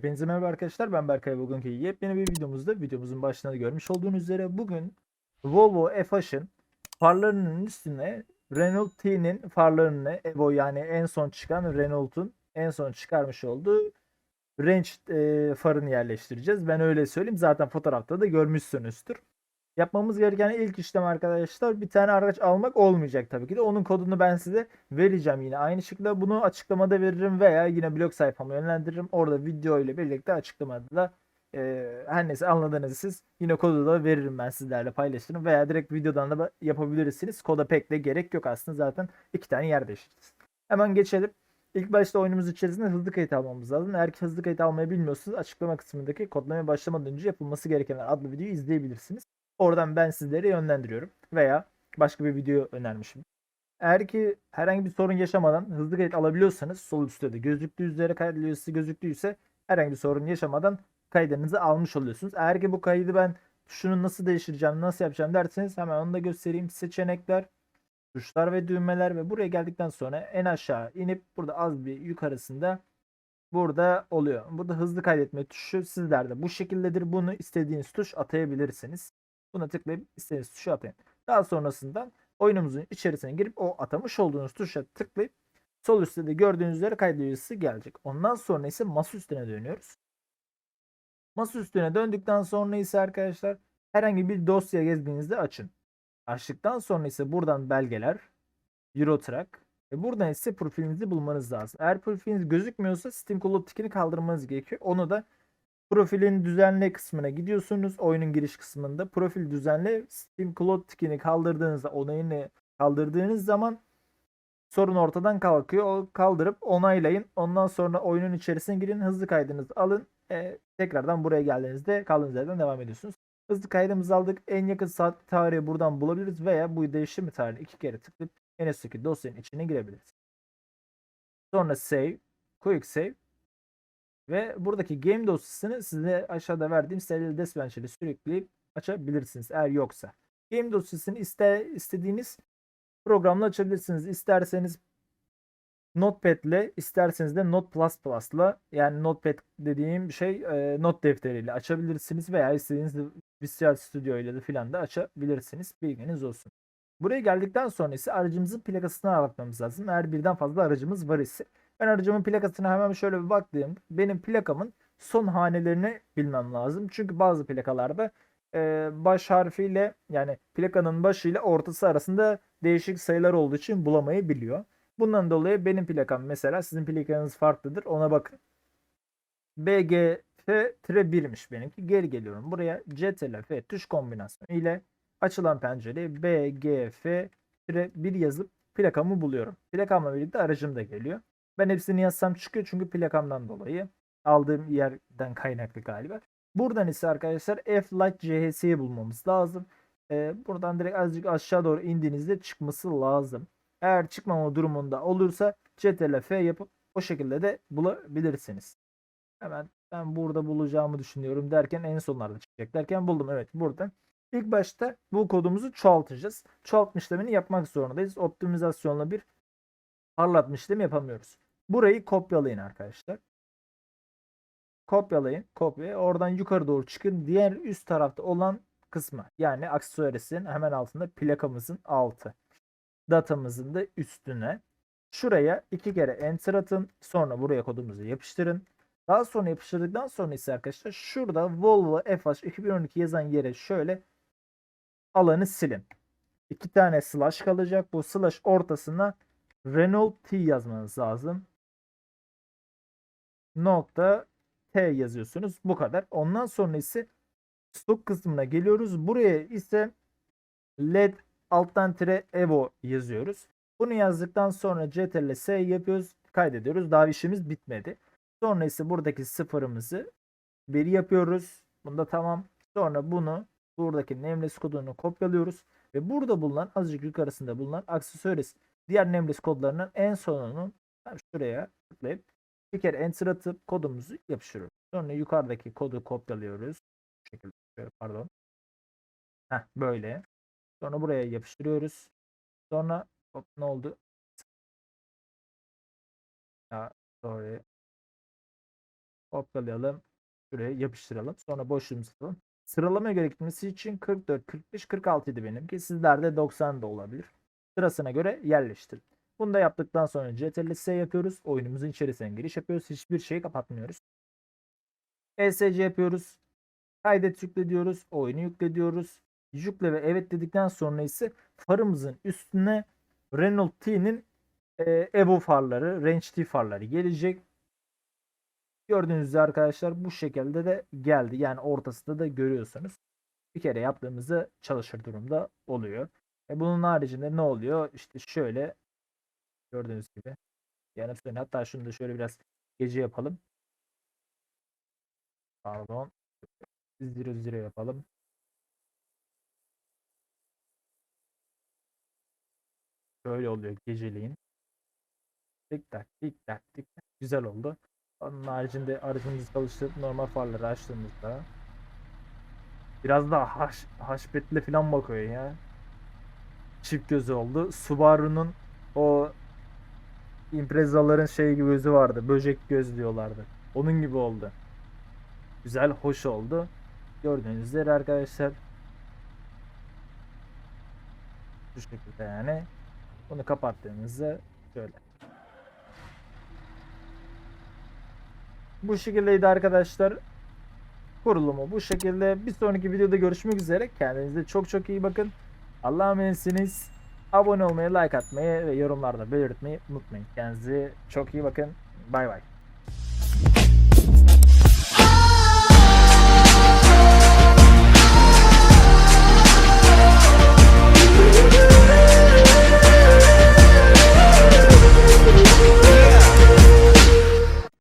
Hepinize merhaba arkadaşlar ben Berkay bugünkü yepyeni bir videomuzda videomuzun başında da görmüş olduğunuz üzere bugün Volvo F-H'ın farlarının üstüne Renault T'nin farlarını Evo yani en son çıkan Renault'un en son çıkarmış olduğu Range e, farını yerleştireceğiz. Ben öyle söyleyeyim zaten fotoğrafta da görmüşsünüzdür. Yapmamız gereken ilk işlem arkadaşlar bir tane araç almak olmayacak tabii ki de. Onun kodunu ben size vereceğim yine. Aynı şekilde bunu açıklamada veririm veya yine blog sayfama yönlendiririm. Orada video ile birlikte açıklamada da e, her neyse anladınız siz. Yine kodu da veririm ben sizlerle paylaşırım. Veya direkt videodan da yapabilirsiniz. Koda pek de gerek yok aslında zaten iki tane yer değiştireceğiz. Hemen geçelim. İlk başta oyunumuz içerisinde hızlı kayıt almamız lazım. Eğer ki hızlı kayıt almayı bilmiyorsanız açıklama kısmındaki kodlamaya başlamadan önce yapılması gerekenler adlı videoyu izleyebilirsiniz. Oradan ben sizleri yönlendiriyorum. Veya başka bir video önermişim. Eğer ki herhangi bir sorun yaşamadan hızlı kayıt alabiliyorsanız sol üstte de gözüktüğü üzere kayıt gözüktüyse herhangi bir sorun yaşamadan kaydınızı almış oluyorsunuz. Eğer ki bu kaydı ben şunu nasıl değiştireceğim, nasıl yapacağım derseniz hemen onu da göstereyim. Seçenekler, tuşlar ve düğmeler ve buraya geldikten sonra en aşağı inip burada az bir yukarısında burada oluyor. Burada hızlı kaydetme tuşu sizlerde bu şekildedir. Bunu istediğiniz tuş atayabilirsiniz. Buna tıklayıp istediğiniz tuşu atayın. Daha sonrasında oyunumuzun içerisine girip o atamış olduğunuz tuşa tıklayıp sol üstte de gördüğünüz üzere kaydı üyesi gelecek. Ondan sonra ise masa üstüne dönüyoruz. Masa üstüne döndükten sonra ise arkadaşlar herhangi bir dosya gezdiğinizde açın. Açtıktan sonra ise buradan belgeler, Eurotrack ve buradan ise profilinizi bulmanız lazım. Eğer profiliniz gözükmüyorsa Steam Cloud Tick'ini kaldırmanız gerekiyor. Onu da profilin düzenle kısmına gidiyorsunuz. Oyunun giriş kısmında profil düzenle Steam Cloud Tick'ini kaldırdığınızda onayını kaldırdığınız zaman sorun ortadan kalkıyor. O kaldırıp onaylayın. Ondan sonra oyunun içerisine girin. Hızlı kaydınızı alın. E, tekrardan buraya geldiğinizde kaldığınız yerden devam ediyorsunuz. Hızlı kaydımızı aldık. En yakın saat tarihi buradan bulabiliriz veya bu değişim tarihini iki kere tıklayıp en üstteki dosyanın içine girebiliriz. Sonra save, quick save ve buradaki game dosyasını size aşağıda verdiğim serial dispatcher ile sürükleyip açabilirsiniz eğer yoksa. Game dosyasını iste, istediğiniz programla açabilirsiniz. İsterseniz Notepad ile isterseniz de Note++ ile yani Notepad dediğim şey e, not defteriyle açabilirsiniz veya istediğiniz Visual Studio ile de filan da açabilirsiniz. Bilginiz olsun. Buraya geldikten sonra ise aracımızın plakasını aratmamız lazım. Eğer birden fazla aracımız var ise. Ben aracımın plakasına hemen şöyle bir baktığım benim plakamın son hanelerini bilmem lazım. Çünkü bazı plakalarda e, baş harfiyle yani plakanın başı ile ortası arasında değişik sayılar olduğu için bulamayabiliyor. Bundan dolayı benim plakam mesela sizin plakanız farklıdır ona bakın. BGF-1'miş benimki. Geri geliyorum. Buraya CTRL-F tuş kombinasyonu ile açılan pencereye BGF-1 yazıp plakamı buluyorum. Plakamla birlikte aracım da geliyor. Ben hepsini yazsam çıkıyor çünkü plakamdan dolayı. Aldığım yerden kaynaklı galiba. Buradan ise arkadaşlar F-Light CHS'yi bulmamız lazım. Ee, buradan direkt azıcık aşağı doğru indiğinizde çıkması lazım. Eğer çıkmama durumunda olursa CTRL F yapıp o şekilde de bulabilirsiniz. Hemen ben burada bulacağımı düşünüyorum derken en sonlarda çıkacak derken buldum. Evet buradan. İlk başta bu kodumuzu çoğaltacağız. Çoğaltma işlemini yapmak zorundayız. Optimizasyonla bir parlatma işlemi yapamıyoruz. Burayı kopyalayın arkadaşlar. Kopyalayın. Kopya. Oradan yukarı doğru çıkın. Diğer üst tarafta olan kısmı. Yani aksesuarisinin hemen altında plakamızın altı. Datamızın da üstüne. Şuraya iki kere enter atın. Sonra buraya kodumuzu yapıştırın. Daha sonra yapıştırdıktan sonra ise arkadaşlar şurada Volvo FH 2012 yazan yere şöyle alanı silin. İki tane slash kalacak. Bu slash ortasına Renault T yazmanız lazım. Nokta T yazıyorsunuz. Bu kadar. Ondan sonra ise stok kısmına geliyoruz. Buraya ise LED alttan tire Evo yazıyoruz. Bunu yazdıktan sonra CTRL S yapıyoruz. Kaydediyoruz. Daha işimiz bitmedi. Sonra ise buradaki sıfırımızı bir yapıyoruz. Bunda tamam. Sonra bunu buradaki nameless kodunu kopyalıyoruz. Ve burada bulunan azıcık yukarısında bulunan aksesuaris diğer nameless kodlarının en sonunu şuraya tıklayıp bir kere enter atıp kodumuzu yapıştırıyoruz. Sonra yukarıdaki kodu kopyalıyoruz. Bu şekilde pardon. Heh, böyle. Sonra buraya yapıştırıyoruz. Sonra hop, ne oldu? Ya sorry. Kopyalayalım. Şuraya yapıştıralım. Sonra boşluğumuzu alalım. Sıralamaya göre gitmesi için 44, 45, 46 idi benimki. Sizlerde 90 da olabilir. Sırasına göre yerleştirin. Bunu da yaptıktan sonra CTRL S yapıyoruz. Oyunumuzun içerisine giriş yapıyoruz. Hiçbir şeyi kapatmıyoruz. ESC yapıyoruz. Kaydet yükle diyoruz. Oyunu yükle diyoruz. Yükle ve evet dedikten sonra ise farımızın üstüne Renault T'nin e, Evo farları, Range T farları gelecek. Gördüğünüz üzere arkadaşlar bu şekilde de geldi. Yani ortasında da görüyorsunuz. Bir kere yaptığımızda çalışır durumda oluyor. E bunun haricinde ne oluyor? İşte şöyle gördüğünüz gibi. Yani söyle hatta şunu da şöyle biraz gece yapalım. Pardon. Zero zero yapalım. Böyle oluyor geceliğin. Tik tak tik tak tik tak. Güzel oldu. Onun haricinde aracımızı çalıştırıp normal farları açtığımızda biraz daha haş, haşbetle falan bakıyor ya. Çift gözü oldu. Subaru'nun o Impreza'ların şey gibi gözü vardı. Böcek göz diyorlardı. Onun gibi oldu. Güzel, hoş oldu. Gördüğünüz üzere arkadaşlar. Bu şekilde yani. Bunu kapattığımızda şöyle. Bu şekildeydi arkadaşlar. Kurulumu bu şekilde. Bir sonraki videoda görüşmek üzere. Kendinize çok çok iyi bakın. Allah'a emanetsiniz. Abone olmayı, like atmayı ve yorumlarda belirtmeyi unutmayın. Kendinize çok iyi bakın. Bay bay.